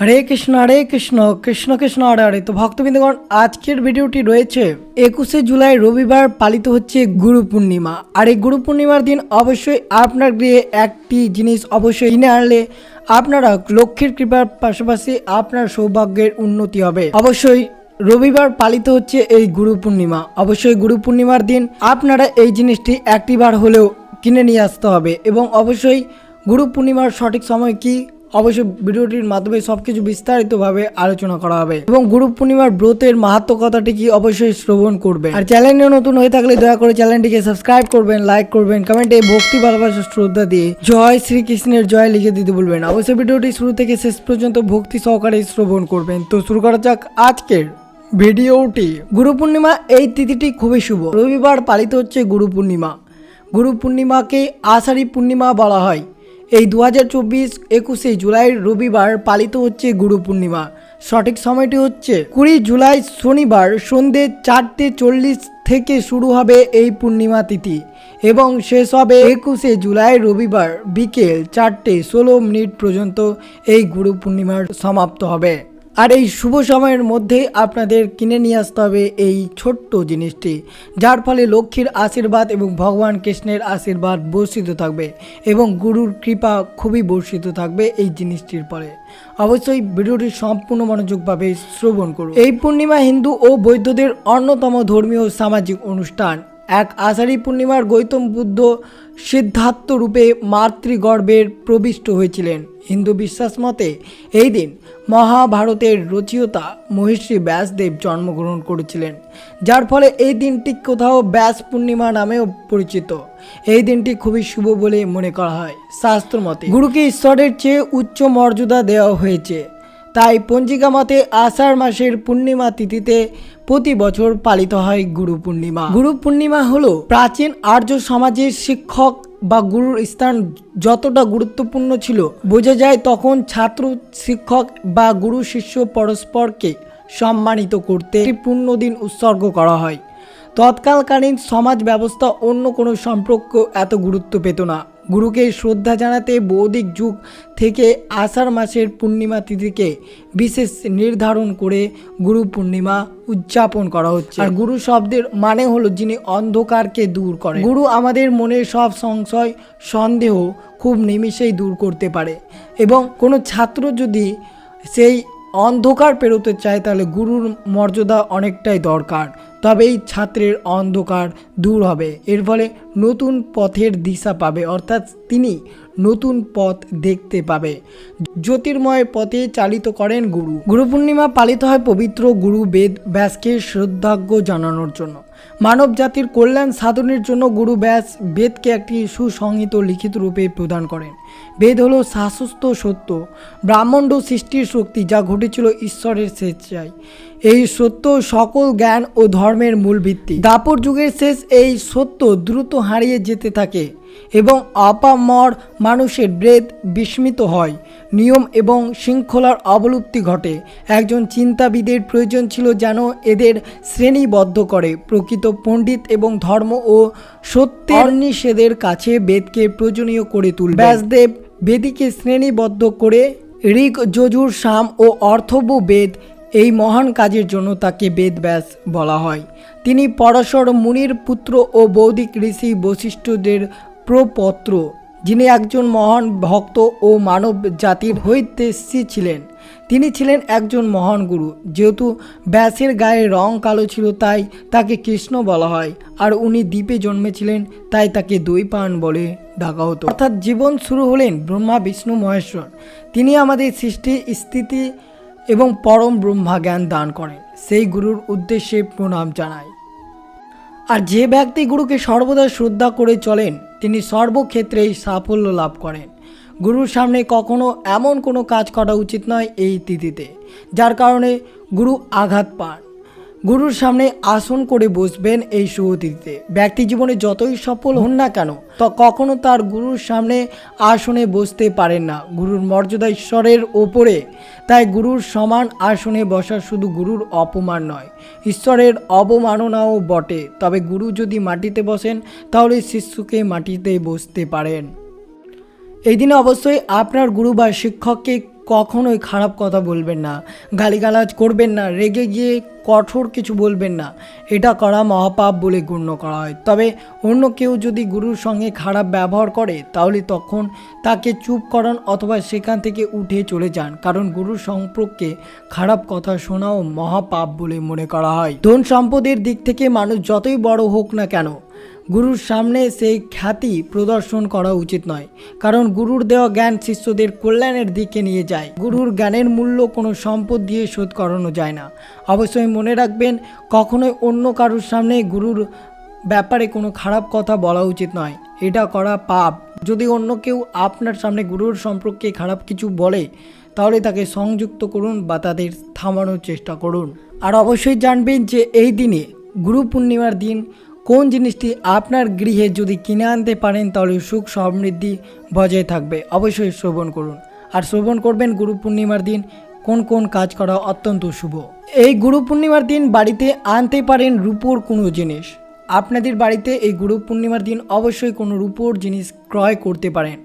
হরে কৃষ্ণ হরে কৃষ্ণ কৃষ্ণ কৃষ্ণ, হরে হরে। তো ভক্তবৃন্দগণ, আজকের ভিডিওটি রয়েছে একুশে জুলাই রবিবার পালিত হচ্ছে গুরু পূর্ণিমা। আর এই গুরু পূর্ণিমার দিন অবশ্যই আপনার গৃহে একটি জিনিস অবশ্যই কিনে আনলে আপনারা লক্ষ্মীর কৃপার পাশাপাশি আপনার সৌভাগ্যের উন্নতি হবে। অবশ্যই রবিবার পালিত হচ্ছে এই গুরু পূর্ণিমা। অবশ্যই গুরু পূর্ণিমার দিন আপনারা এই জিনিসটি একটিবার হলেও কিনে নিয়ে আসতে হবে। এবং অবশ্যই গুরু পূর্ণিমার সঠিক সময় কি অবশ্যই ভিডিওটির মাধ্যমে সবকিছু বিস্তারিতভাবে আলোচনা করা হবে। এবং গুরু পূর্ণিমার ব্রতের মাহাত্ম কথাটি কি অবশ্যই শ্রবণ করবে আর চ্যানেলে নতুন হয়ে থাকলে দয়া করে চ্যানেলটিকে সাবস্ক্রাইব করবেন, লাইক করবেন, কমেন্টে ভক্তি, ভালোবাসা, শ্রদ্ধা দিয়ে জয় শ্রীকৃষ্ণের জয় লিখে দিতে বলবেন অবশ্যই ভিডিওটি শুরু থেকে শেষ পর্যন্ত ভক্তি সহকারে শ্রবণ করবেন। তো শুরু করা যাক আজকের ভিডিওটি। গুরু পূর্ণিমা, এই তিথিটি খুবই শুভ। রবিবার পালিত হচ্ছে গুরু পূর্ণিমা। গুরু পূর্ণিমাকে আষাঢ়ী পূর্ণিমা বলা হয়। এই দু হাজার চব্বিশ একুশে জুলাই রবিবার পালিত হচ্ছে গুরু পূর্ণিমা। সঠিক সময়টি হচ্ছে কুড়ি জুলাই শনিবার সন্ধ্যে চারটে চল্লিশ থেকে শুরু হবে এই পূর্ণিমা তিথি এবং শেষ হবে একুশে জুলাই রবিবার বিকেল চারটে ষোলো মিনিট পর্যন্ত এই গুরু পূর্ণিমার সমাপ্ত হবে। আর এই শুভ সময়ের মধ্যেই আপনাদের কিনে নিয়ে আসতে হবে এই ছোট্ট জিনিসটি, যার ফলে লক্ষ্মীর আশীর্বাদ এবং ভগবান কৃষ্ণের আশীর্বাদ বর্ষিত থাকবে এবং গুরুর কৃপা খুবই বর্ষিত থাকবে এই জিনিসটির পরে। অবশ্যই ভিডিওটি সম্পূর্ণ মনোযোগভাবে শ্রবণ করুন। এই পূর্ণিমা হিন্দু ও বৌদ্ধদের অন্যতম ধর্মীয় সামাজিক অনুষ্ঠান এক আষাঢ়ী পূর্ণিমার গৌতম বুদ্ধ সিদ্ধার্থ রূপে মাতৃগর্ভের প্রবিষ্ট হয়েছিলেন। হিন্দু বিশ্বাস মতে, এই দিন মহাভারতের রচয়িতা মহিষী ব্যাসদেব জন্মগ্রহণ করেছিলেন, যার ফলে এই দিনটি কোথাও ব্যাস পূর্ণিমা নামেও পরিচিত। এই দিনটি খুবই শুভ বলে মনে করা হয়। শাস্ত্র মতে, গুরুকে ঈশ্বরের চেয়ে উচ্চ মর্যাদা দেওয়া হয়েছে। তাই পঞ্জিকা মতে আষাঢ় মাসের পূর্ণিমা তিথিতে প্রতি বছর পালিত হয় গুরু পূর্ণিমা। গুরু পূর্ণিমা হলো প্রাচীন আর্য সমাজের শিক্ষক বা গুরুর স্থান যতটা গুরুত্বপূর্ণ ছিল। বোঝা যায় তখন ছাত্র, শিক্ষক বা গুরু শিষ্য পরস্পরকে সম্মানিত করতে পূর্ণ দিন উৎসর্গ করা হয়। তৎকালকালীন সমাজ ব্যবস্থা অন্য কোনো সম্পর্ক এত গুরুত্ব পেত না। গুরুকে শ্রদ্ধা জানাতে বৌদ্ধিক যুগ থেকে আষাঢ় মাসের পূর্ণিমা তিথিকে বিশেষ নির্ধারণ করে গুরু পূর্ণিমা উদযাপন করা হচ্ছে। আর গুরু শব্দের মানে হলো যিনি অন্ধকারকে দূর করেন। গুরু আমাদের মনের সব সংশয়, সন্দেহ খুব নিমিষেই দূর করতে পারে। এবং কোনো ছাত্র যদি সেই অন্ধকার পেরোতে চায়, তাহলে গুরুর মর্যাদা অনেকটাই দরকার। তবেই ছাত্রের অন্ধকার দূর হবে। এর ফলে নতুন পথের দিশা পাবে। অর্থাৎ তিনি নতুন পথ দেখতে পাবে। জ্যোতির্ময় পথে চালিত করেন গুরু। গুরু পূর্ণিমা পালিত হয় পবিত্র গুরু বেদ ব্যাসকে শ্রদ্ধাজ্ঞ জানানোর জন্য। মানব জাতির কল্যাণ সাধনের জন্য গুরু ব্যাস বেদকে একটি সুসংহিত লিখিত রূপে প্রদান করেন। বেদ হল শাশ্বত সত্য, ব্রাহ্মণ্ড সৃষ্টির শক্তি যা ঘটেছিল ঈশ্বরের স্বেচ্ছায়। এই সত্য সকল জ্ঞান ও ধর্মের মূল ভিত্তি। দাপর যুগের শেষ এই সত্য দ্রুত হারিয়ে যেতে থাকে। এবং অপামর মানুষের ব্রেদ বিস্মিত হয়। নিয়ম এবং শৃঙ্খলার অবলুপ্তি ঘটে। একজন চিন্তাবিদের প্রয়োজন ছিল যেন এদের শ্রেণীবদ্ধ করে। প্রকৃত পণ্ডিত এবং ধর্ম ও সত্যের নিষেধের কাছে বেদকে প্রয়োজনীয় করে তুলবে। ব্যাসদেব বেদিকে শ্রেণীবদ্ধ করে ঋগ, যজুর, সাম ও অর্থব বেদ এই মহান কাজের জন্য তাকে বেদব্যাস বলা হয়। তিনি পরশর মুনির পুত্র ও বৌদ্ধিক ঋষি বৈশিষ্ট্যদের প্রপত্র, যিনি একজন মহান ভক্ত ও মানব জাতির হৈতেশ্রী ছিলেন। তিনি ছিলেন একজন মহান গুরু। যেহেতু ব্যাসের গায়ে রং কালো ছিল, তাই তাকে কৃষ্ণ বলা হয়। আর উনি দ্বীপে জন্মেছিলেন, তাই তাকে দৈপায়ন বলে ডাকা হতো। অর্থাৎ জীবন শুরু হলেন ব্রহ্মা, বিষ্ণু, মহেশ্বর। তিনি আমাদের সৃষ্টি, স্থিতি এবং পরম ব্রহ্মা জ্ঞান দান করেন। সেই গুরুর উদ্দেশ্যে প্রণাম জানায় আর যে ব্যক্তি গুরুকে সর্বদা শ্রদ্ধা করে চলেন তিনি সর্বক্ষেত্রেই সাফল্য লাভ করেন। গুরুর সামনে কখনো এমন কোনো কাজ করা উচিত নয় এই তিথিতে, যার কারণে গুরু আঘাত পান। গুরুর সামনে আসন করে বসবেন এই শুভ তিথিতে ব্যক্তি জীবনে যতই সফল হন না কেন, তো কখনো তার গুরুর সামনে আসনে বসতে পারেন না। গুরুর মর্যাদা ঈশ্বরের ওপরে, তাই গুরুর সমান আসনে বসা শুধু গুরুর অপমান নয়, ঈশ্বরের অবমাননাও বটে। তবে গুরু যদি মাটিতে বসেন, তাহলে শিষ্যকে মাটিতে বসতে পারেন। এই দিনে অবশ্যই আপনার গুরু বা শিক্ষককে কখনোই খারাপ কথা বলবেন না, গালিগালাজ করবেন না, রেগে গিয়ে কঠোর কিছু বলবেন না। এটা করা মহাপাপ বলে গণ্য করা হয়। তবে অন্য কেউ যদি গুরুর সঙ্গে খারাপ ব্যবহার করে, তাহলে তখন তাকে চুপ করান অথবা সেখান থেকে উঠে চলে যান। কারণ গুরুর সম্পর্কে খারাপ কথা শোনাও মহাপাপ বলে মনে করা হয়। ধন সম্পদের দিক থেকে মানুষ যতই বড় হোক না কেন গুরুর সামনে সেই খ্যাতি প্রদর্শন করা উচিত নয়। কারণ গুরুর দেওয়া জ্ঞান শিষ্যদের কল্যাণের দিকে নিয়ে যায়। গুরুর জ্ঞানের মূল্য কোনো সম্পদ দিয়ে শোধ করানো যায় না। অবশ্যই মনে রাখবেন, কখনোই অন্য কারুর সামনে গুরুর ব্যাপারে কোনো খারাপ কথা বলা উচিত নয়। এটা করা পাপ। যদি অন্য কেউ আপনার সামনে গুরুর সম্পর্কে খারাপ কিছু বলে, তাহলে তাকে সংযুক্ত করুন বা তাদের থামানোর চেষ্টা করুন। আর অবশ্যই জানবেন যে এই দিনে গুরু পূর্ণিমার দিন কোন জিনিসটি আপনার গৃহে যদি কিনে আনতে পারেন, তাহলে সুখ সমৃদ্ধি বজায় থাকবে। অবশ্যই শ্রবণ করুন। আর শ্রবণ করবেন গুরু পূর্ণিমার দিন। কোন কোন কাজ করা অত্যন্ত শুভ। এই গুরু পূর্ণিমার দিন বাড়িতে আনতে পারেন রূপোর কোনো জিনিস। আপনাদের বাড়িতে এই গুরু পূর্ণিমার দিন অবশ্যই কোনো রূপোর জিনিস ক্রয় করতে পারেন।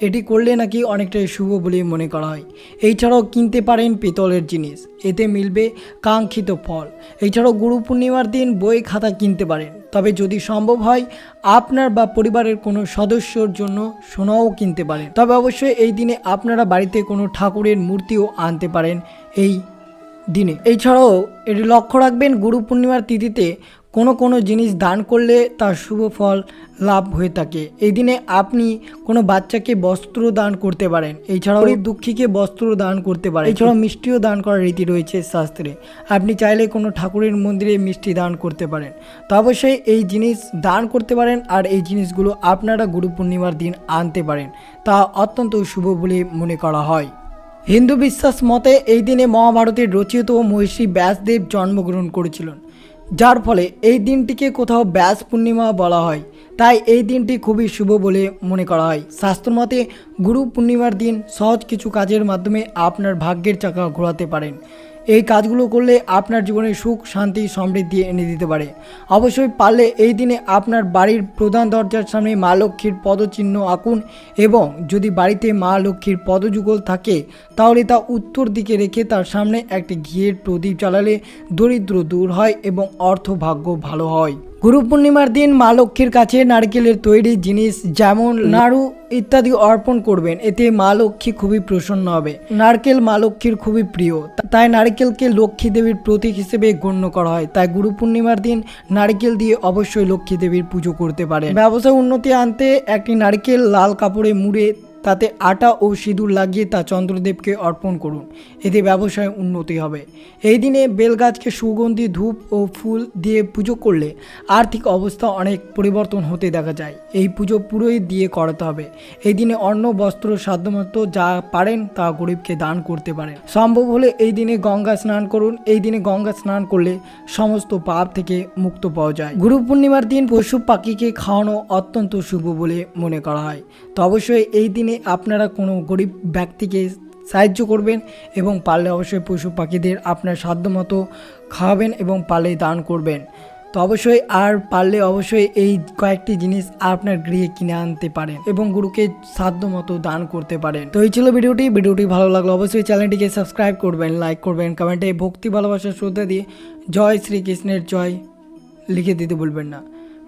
এটি করলে নাকি অনেকটাই শুভ বলে মনে করা হয়। এছাড়াও কিনতে পারেন পিতলের জিনিস। এতে মিলবে কাঙ্ক্ষিত ফল। এছাড়াও গুরু পূর্ণিমার দিন বই খাতা কিনতে পারেন। তবে যদি সম্ভব হয়, আপনার বা পরিবারের কোনো সদস্যর জন্য সোনাও কিনতে পারেন। তবে অবশ্যই এই দিনে আপনারা বাড়িতে কোনো ঠাকুরের মূর্তিও আনতে পারেন। এই দিনে। এছাড়াও এটি লক্ষ্য রাখবেন গুরু পূর্ণিমার তিথিতে কোনো কোনো জিনিস দান করলে তার শুভ ফল লাভ হয়ে থাকে। এই দিনে আপনি কোনো বাচ্চাকে বস্ত্র দান করতে পারেন। এছাড়াও দুঃখীকে বস্ত্র দান করতে পারেন। এছাড়াও মিষ্টিও দান করার রীতি রয়েছে শাস্ত্রে। আপনি চাইলে কোনো ঠাকুরের মন্দিরে মিষ্টি দান করতে পারেন। তো অবশ্যই এই জিনিস দান করতে পারেন আর এই জিনিসগুলো আপনারা গুরু পূর্ণিমার দিন আনতে পারেন। তা অত্যন্ত শুভ বলে মনে করা হয়। হিন্দু বিশ্বাস মতে এই দিনে মহাভারতের রচিত মহর্ষি ব্যাসদেব জন্মগ্রহণ করেছিলেন। যার ফলে এই দিনটিকে কোথাও ব্যাস পূর্ণিমা বলা হয়। তাই এই দিনটি খুবই শুভ বলে মনে করা হয়। শাস্ত্রমতে গুরু পূর্ণিমার দিন সহজ কিছু কাজের মাধ্যমে আপনার ভাগ্যের চাকা ঘোরাতে পারেন। এই কাজগুলো করলে আপনার জীবনে সুখ, শান্তি, সমৃদ্ধি এনে দিতে পারে। অবশ্যই পারলে এই দিনে আপনার বাড়ির প্রধান দরজার সামনে মা লক্ষ্মীর পদচিহ্ন আঁকুন এবং যদি বাড়িতে মা লক্ষ্মীর পদযুগল থাকে, তাহলে তা উত্তর দিকে রেখে তার সামনে একটি ঘিয়ের প্রদীপ চালালে দরিদ্র দূর হয় এবং অর্থ ভাগ্য ভালো হয়। গুরু পূর্ণিমার দিন মা লক্ষ্মীর কাছে নারকেলের তৈরি জিনিস যেমন নাড়ু ইত্যাদি অর্পণ করবেন, এতে মা লক্ষ্মী খুবই প্রসন্ন হবে। নারকেল মা লক্ষ্মীর খুবই প্রিয়, তাই নারকেলকে লক্ষ্মী দেবীর প্রতীক হিসেবে গণ্য করা হয়। তাই গুরু পূর্ণিমার দিন নারকেল দিয়ে অবশ্যই লক্ষ্মী দেবীর পুজো করতে পারেন। ব্যবসায় উন্নতি আনতে একটি নারকেল লাল কাপড়ে মুড়ে তাতে আটা ও সিঁদুর লাগিয়ে তা চন্দ্রদেবকে অর্পণ করুন। এতে ব্যবসায় উন্নতি হবে। এই দিনে বেলগাছকে সুগন্ধি, ধূপ ও ফুল দিয়ে পুজো করলে আর্থিক অবস্থা অনেক পরিবর্তন হতে দেখা যায়। এই পুজো পুরোই দিয়ে করাতে হবে। এই দিনে অন্ন, বস্ত্র, সাধ্যমতো যা পারেন তা গরিবকে দান করতে পারেন। সম্ভব হলে এই দিনে গঙ্গা স্নান করুন। এই দিনে গঙ্গা স্নান করলে সমস্ত পাপ থেকে মুক্ত পাওয়া যায়। গুরু পূর্ণিমার দিন পশু পাখিকে খাওয়ানো অত্যন্ত শুভ বলে মনে করা হয়। তো অবশ্যই এই দিনে আপনারা কোনো গরিব ব্যক্তিকে সাহায্য করবেন এবং পারলে অবশ্যই পশু পাখিদের আপনার সাধ্যমতো খাওয়াবেন এবং পারলে দান করবেন। তো অবশ্যই আর পারলে অবশ্যই এই কয়েকটি জিনিস আপনার গৃহে কিনে আনতে পারেন এবং গুরুকে সাধ্য মতো দান করতে পারেন। তো এই ছিল ভিডিওটি। ভিডিওটি ভালো লাগল অবশ্যই চ্যানেলটিকে সাবস্ক্রাইব করবেন, লাইক করবেন, কমেন্টে ভক্তি, ভালোবাসা, শ্রদ্ধা দিয়ে জয় শ্রীকৃষ্ণের জয় লিখে দিতে বলবেন না।